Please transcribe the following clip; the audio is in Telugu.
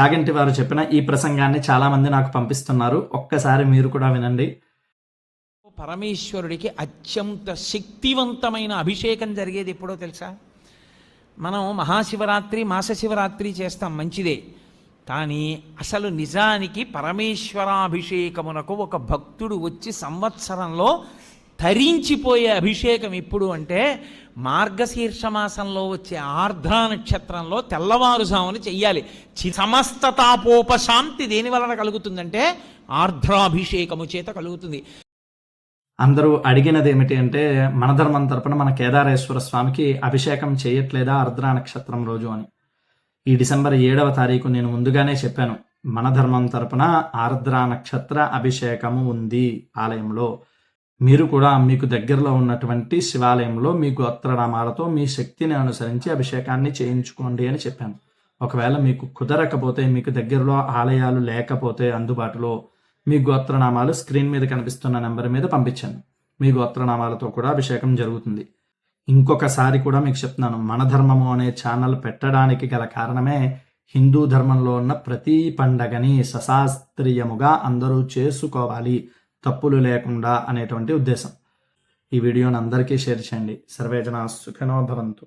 చాగంటి వారు చెప్పిన ఈ ప్రసంగాన్ని చాలామంది నాకు పంపిస్తున్నారు. ఒక్కసారి మీరు కూడా వినండి. పరమేశ్వరుడికి అత్యంత శక్తివంతమైన అభిషేకం జరిగేది ఎప్పుడో తెలుసా? మనం మహాశివరాత్రి మాస శివరాత్రి చేస్తాం మంచిదే. కానీ అసలు నిజానికి పరమేశ్వరాభిషేకమునకు ఒక భక్తుడు వచ్చి సంవత్సరంలో తరించిపోయే అభిషేకం ఎప్పుడు అంటే మార్గశీర్ష మాసంలో వచ్చే ఆర్ద్ర నక్షత్రంలో తెల్లవారుజామున చెయ్యాలి. చి- సమస్త తాపోపశాంతి దేని వలన కలుగుతుందంటే ఆర్ధ్రాభిషేకము చేత కలుగుతుంది. అందరూ అడిగినది ఏమిటి అంటే మన ధర్మం తరపున మన కేదారేశ్వర స్వామికి అభిషేకం చేయట్లేదా ఆర్ద్ర నక్షత్రం రోజు అని. ఈ డిసెంబర్ ఏడవ తారీఖు నేను ముందుగానే చెప్పాను. మన ధర్మం తరపున ఆర్ద్ర నక్షత్ర అభిషేకము ఉంది ఆలయంలో. మీరు కూడా మీకు దగ్గరలో ఉన్నటువంటి శివాలయంలో మీ గోత్రనామాలతో మీ శక్తిని అనుసరించి అభిషేకాన్ని చేయించుకోండి అని చెప్పాను. ఒకవేళ మీకు కుదరకపోతే మీకు దగ్గరలో ఆలయాలు లేకపోతే అందుబాటులో మీ గోత్రనామాలు స్క్రీన్ మీద కనిపిస్తున్న నెంబర్ మీద పంపించాను మీ గోత్రనామాలతో కూడా అభిషేకం జరుగుతుంది. ఇంకొకసారి కూడా మీకు చెప్తున్నాను మన ధర్మము అనే ఛానల్ పెట్టడానికి గల కారణమే హిందూ ధర్మంలో ఉన్న ప్రతి పండగని సశాస్త్రీయముగా అందరూ చేసుకోవాలి. తప్పులు లేకుండా అనేటువంటి ఉద్దేశం. ఈ వీడియోని అందరికీ షేర్ చేయండి. సర్వేజన సుఖనోభవంతు